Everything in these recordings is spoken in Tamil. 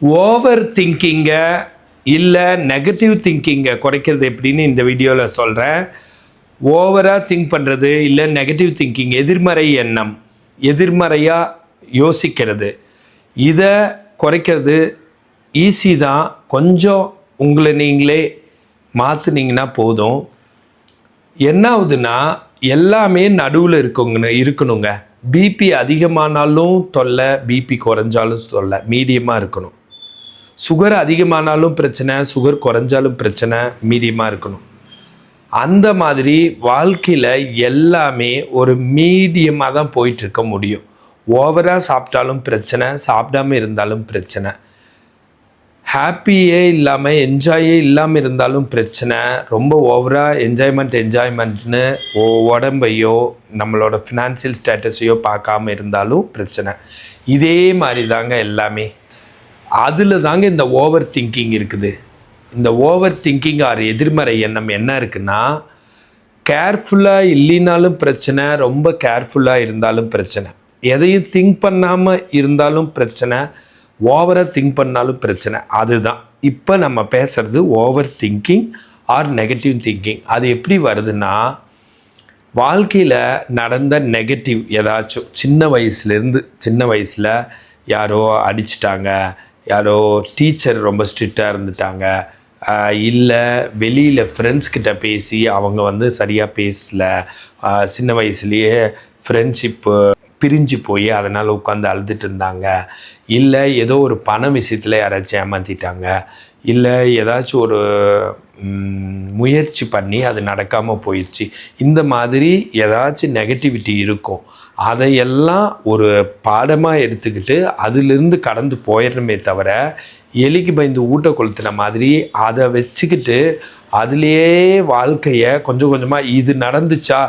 ஓவர் திங்கிங்கை இல்லை நெகட்டிவ் திங்கிங்கை குறைக்கிறது எப்படின்னு இந்த வீடியோவில் சொல்கிறேன் ஓவராக திங்க் பண்ணுறது இல்லை நெகட்டிவ் திங்கிங் எதிர்மறை எண்ணம் எதிர்மறையாக யோசிக்கிறது. இதை குறைக்கிறது ஈஸி தான். கொஞ்சம் உங்களை நீங்களே மாற்றுனீங்கன்னா போதும். என்ன ஆகுதுன்னா எல்லாமே நடுவில் இருக்குங்க இருக்கணுங்க. பிபி அதிகமானாலும் தொல்லை பிபி குறைஞ்சாலும் தொல்லை மீடியமாக இருக்கணும். சுகர் அதிகமானாலும் பிரச்சனை சுகர் குறைஞ்சாலும் பிரச்சனை மீடியமாக இருக்கணும். அந்த மாதிரி வாழ்க்கையில் எல்லாமே ஒரு மீடியமாக தான் போயிட்டுருக்க முடியும். ஓவராக சாப்பிட்டாலும் பிரச்சனை சாப்பிடாம இருந்தாலும் பிரச்சனை. ஹாப்பியே இல்லாமல் என்ஜாயே இல்லாமல் இருந்தாலும் பிரச்சனை. ரொம்ப ஓவராக என்ஜாய்மெண்ட் என்ஜாய்மெண்ட்னு உடம்பையோ நம்மளோட ஃபினான்சியல் ஸ்டேட்டஸையோ பார்க்காம இருந்தாலும் பிரச்சனை. இதே மாதிரி தாங்க எல்லாமே. அதில் தாங்க இந்த ஓவர் திங்கிங் இருக்குது. இந்த ஓவர் திங்கிங் ஆர் எதிர்மறை எண்ணம் என்ன இருக்குன்னா கேர்ஃபுல்லாக இல்லைனாலும் பிரச்சனை ரொம்ப கேர்ஃபுல்லாக இருந்தாலும் பிரச்சனை. எதையும் திங்க் பண்ணாமல் இருந்தாலும் பிரச்சனை ஓவராக திங்க் பண்ணாலும் பிரச்சனை. அதுதான். இப்போ நம்ம பேசுகிறது over thinking or negative thinking அது எப்படி வருதுன்னா வாழ்க்கையில் நடந்த நெகட்டிவ் ஏதாச்சும் சின்ன வயசுலேருந்து சின்ன வயசில் யாரோ அடிச்சிட்டாங்க யாரோ டீச்சர் ரொம்ப ஸ்ட்ரிக்டாக இருந்துட்டாங்க. இல்லை வெளியில் ஃப்ரெண்ட்ஸ்கிட்ட பேசி அவங்க வந்து சரியாக பேசல. சின்ன வயசுலேயே ஃப்ரெண்ட்ஷிப்பு பிரிஞ்சு போய் அதனால் உட்காந்து அழுதுட்டு இருந்தாங்க. இல்லை ஏதோ ஒரு பண விஷயத்தில் யாராச்சும் ஏமாற்றிட்டாங்க இல்லை ஏதாச்சும் ஒரு முயற்சி பண்ணி அது நடக்காமல் போயிடுச்சு இந்த மாதிரி ஏதாச்சும் நெகட்டிவிட்டி இருக்கும். அதையெல்லாம் ஒரு பாடமாக எடுத்துக்கிட்டு அதிலிருந்து கடந்து போயிடணுமே தவிர எலிக்கு பயந்து ஊட்ட கொளுத்துன மாதிரி அதை வச்சுக்கிட்டு அதுலேயே வாழ்க்கையை கொஞ்சம் கொஞ்சமாக இது நடந்துச்சா?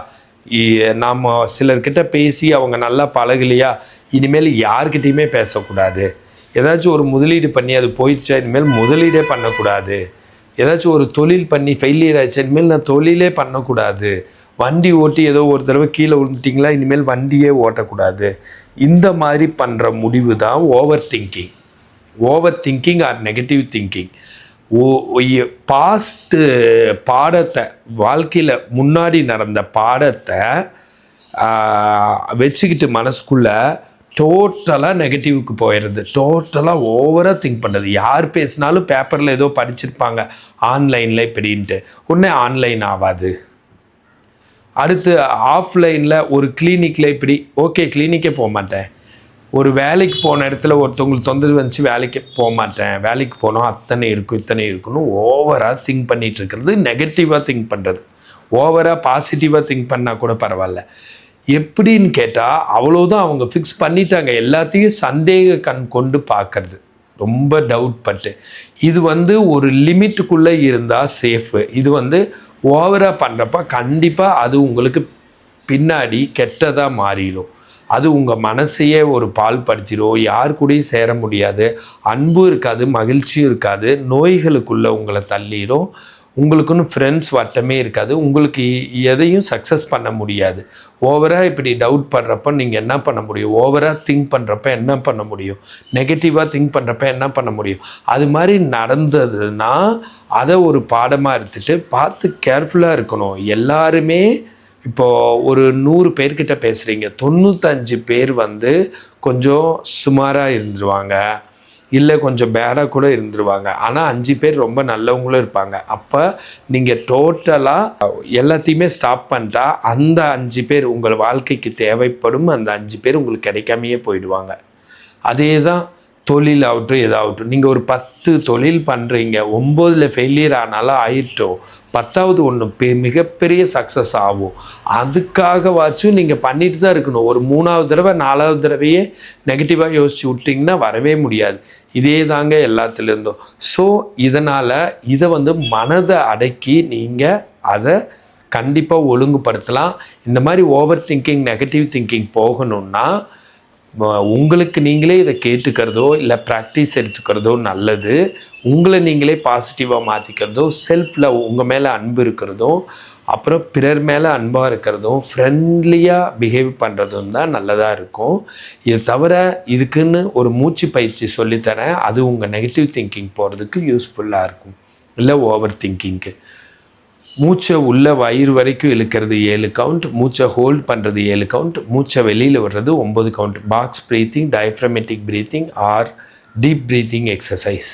நாம் சிலர்கிட்ட பேசி அவங்க நல்லா பழகலையா? இனிமேல் யார்கிட்டயுமே பேசக்கூடாது. ஏதாச்சும் ஒரு முதலீடு பண்ணி அது போயிடுச்சா? இனிமேல் முதலீடே பண்ணக்கூடாது. ஏதாச்சும் ஒரு தொழில் பண்ணி ஃபெயிலியர் ஆயிடுச்சு? இனிமேல் நான் தொழிலே பண்ணக்கூடாது. வண்டி ஓட்டி ஏதோ ஒரு தடவை கீழே விழுந்துட்டிங்களா? இனிமேல் வண்டியே ஓட்டக்கூடாது. இந்த மாதிரி பண்ணுற முடிவு தான் over thinking over thinking or negative thinking or past பாடத்தை வாழ்க்கையில் முன்னாடி நடந்த பாடத்தை வச்சுக்கிட்டு மனசுக்குள்ளே டோட்டலாக நெகட்டிவ்க்கு போயிடுறது. டோட்டலாக ஓவராக திங்க் பண்ணுறது யார் பேசினாலும் பேப்பரில் ஏதோ படிச்சிருப்பாங்க. ஆன்லைனில் இப்படின்ட்டு. உடனே ஆன்லைன் ஆகாது அடுத்து ஆஃப்லைனில் ஒரு கிளினிக்கில் இப்படி ஓகே கிளினிக்கே போக மாட்டேன். ஒரு வேலைக்கு போன இடத்துல ஒருத்தவங்களுக்கு தொந்தரவு வந்துச்சு வேலைக்கு போக மாட்டேன். வேலைக்கு போனோம் அத்தனை இருக்கும் இத்தனை இருக்குன்னு ஓவராக திங்க் பண்ணிகிட்டு இருக்கிறது நெகட்டிவாக திங்க் பண்ணுறது ஓவராக பாசிட்டிவாக திங்க் பண்ணால் கூட பரவாயில்ல. எப்படின்னு கேட்டால் அவ்வளோதான் அவங்க ஃபிக்ஸ் பண்ணிட்டாங்க. எல்லாத்தையும் சந்தேக கண் கொண்டு பார்க்கறது. ரொம்ப டவுட் பட்டு. இது வந்து ஒரு லிமிட்டுக்குள்ளே இருந்தால் சேஃபு இது வந்து ஓவராக பண்ணுறப்ப கண்டிப்பாக அது உங்களுக்கு பின்னாடி கெட்டதாக மாறிடும். அது உங்கள் மனசையே ஒரு பால்படுத்திடும் யார் கூடயும் சேர முடியாது. அன்பும் இருக்காது மகிழ்ச்சியும் இருக்காது. நோய்களுக்குள்ளே உங்களை தள்ளிடும் உங்களுக்குன்னு ஃப்ரெண்ட்ஸ் வட்டமே இருக்காது. உங்களுக்கு எதையும் சக்ஸஸ் பண்ண முடியாது. ஓவராக இப்படி டவுட் பண்ணுறப்ப நீங்கள் என்ன பண்ண முடியும்? ஓவராக திங்க் பண்ணுறப்ப என்ன பண்ண முடியும்? நெகட்டிவாக திங்க் பண்ணுறப்ப என்ன பண்ண முடியும்? அது மாதிரி நடந்ததுன்னா அதை ஒரு பாடமாக எடுத்துட்டு பார்த்து கேர்ஃபுல்லாக இருக்கணும். எல்லாருமே இப்போது ஒரு நூறு பேர்கிட்ட பேசுகிறீங்க தொண்ணூத்தஞ்சு பேர் வந்து கொஞ்சம் சுமாராக இருந்துருவாங்க. இல்லை கொஞ்சம் பேடாக கூட இருந்துருவாங்க. ஆனால் அஞ்சு பேர் ரொம்ப நல்லவங்களும் இருப்பாங்க. அப்போ நீங்கள் டோட்டலாக எல்லாத்தையுமே ஸ்டாப் பண்ணிட்டா அந்த அஞ்சு பேர் உங்கள் வாழ்க்கைக்கு தேவைப்படும். அந்த அஞ்சு பேர் உங்களுக்கு கிடைக்காமையே போயிடுவாங்க. அதே தான் தொழில் ஆகட்டும் எதாகட்டும் நீங்கள் ஒரு பத்து தொழில் பண்ணுறீங்க ஒம்போதில் ஃபெயிலியர் ஆனாலும் ஆயிட்டோம் பத்தாவது ஒன்று பெ மிகப்பெரிய சக்ஸஸ் ஆகும். அதுக்காகவாச்சும் நீங்கள் பண்ணிட்டு தான் இருக்கணும். ஒரு மூணாவது தடவை நாலாவது தடவையே நெகட்டிவாக யோசிச்சு விட்டிங்கன்னா வரவே முடியாது. இதே தாங்க எல்லாத்துலேருந்தும் ஸோ இதனால் இதை வந்து மனதை அடக்கி நீங்கள் அதை கண்டிப்பாக ஒழுங்குபடுத்தலாம். இந்த மாதிரி ஓவர் திங்கிங் நெகட்டிவ் திங்கிங் போகணுன்னா உங்களுக்கு நீங்களே இதை கேட்டுக்கிறதோ இல்லை ப்ராக்டிஸ் எடுத்துக்கிறதோ நல்லது. உங்களை நீங்களே பாசிட்டிவாக மாற்றிக்கிறதோ செல்ஃபில் உங்கள் மேலே அன்பு இருக்கிறதோ அப்புறம் பிறர் மேலே அன்பாக இருக்கிறதும் ஃப்ரெண்ட்லியாக பிஹேவ் பண்ணுறதும் தான் நல்லதாக இருக்கும். இது தவிர இதுக்குன்னு ஒரு மூச்சு பயிற்சி சொல்லித்தரேன். அது உங்கள் நெகட்டிவ் திங்கிங் போகிறதுக்கு யூஸ்ஃபுல்லாக இருக்கும். இல்லை ஓவர் திங்கிங்க்கு மூச்சை உள்ள வயிறு வரைக்கும் இழுக்கிறது ஏழு கவுண்ட் மூச்சை ஹோல்ட் பண்ணுறது ஏழு கவுண்ட் மூச்சை வெளியில் விடுறது ஒம்பது count box breathing diaphragmatic breathing or deep breathing exercise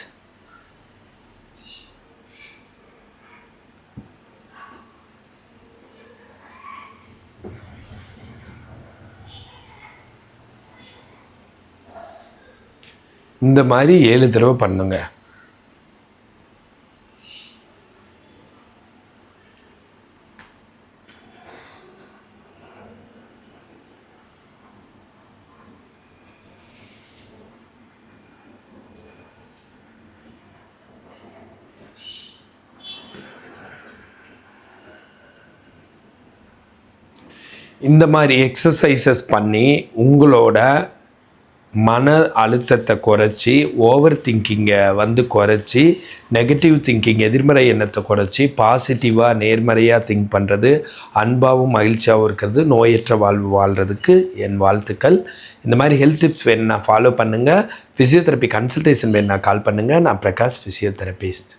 இந்த மாதிரி ஏழு தடவை பண்ணுங்கள் இந்த மாதிரி எக்ஸசைசஸ் பண்ணி உங்களோட மன அழுத்தத்தை குறைச்சி ஓவர் திங்கிங்கை வந்து குறைச்சி நெகட்டிவ் திங்கிங் எதிர்மறை எண்ணத்தை குறைச்சி பாசிட்டிவாக நேர்மறையாக திங்க் பண்ணுறது அன்பாகவும் மகிழ்ச்சியாகவும் இருக்கிறது நோயற்ற வாழ்வு வாழ்கிறதுக்கு என் வாழ்த்துக்கள். இந்த மாதிரி ஹெல்த் டிப்ஸ் வேணும்னா ஃபாலோ பண்ணுங்கள் ஃபிசியோதெரப்பி கன்சல்டேஷன் வேணும்னா கால் பண்ணுங்கள் நான் பிரகாஷ் ஃபிசியோதெரபிஸ்ட்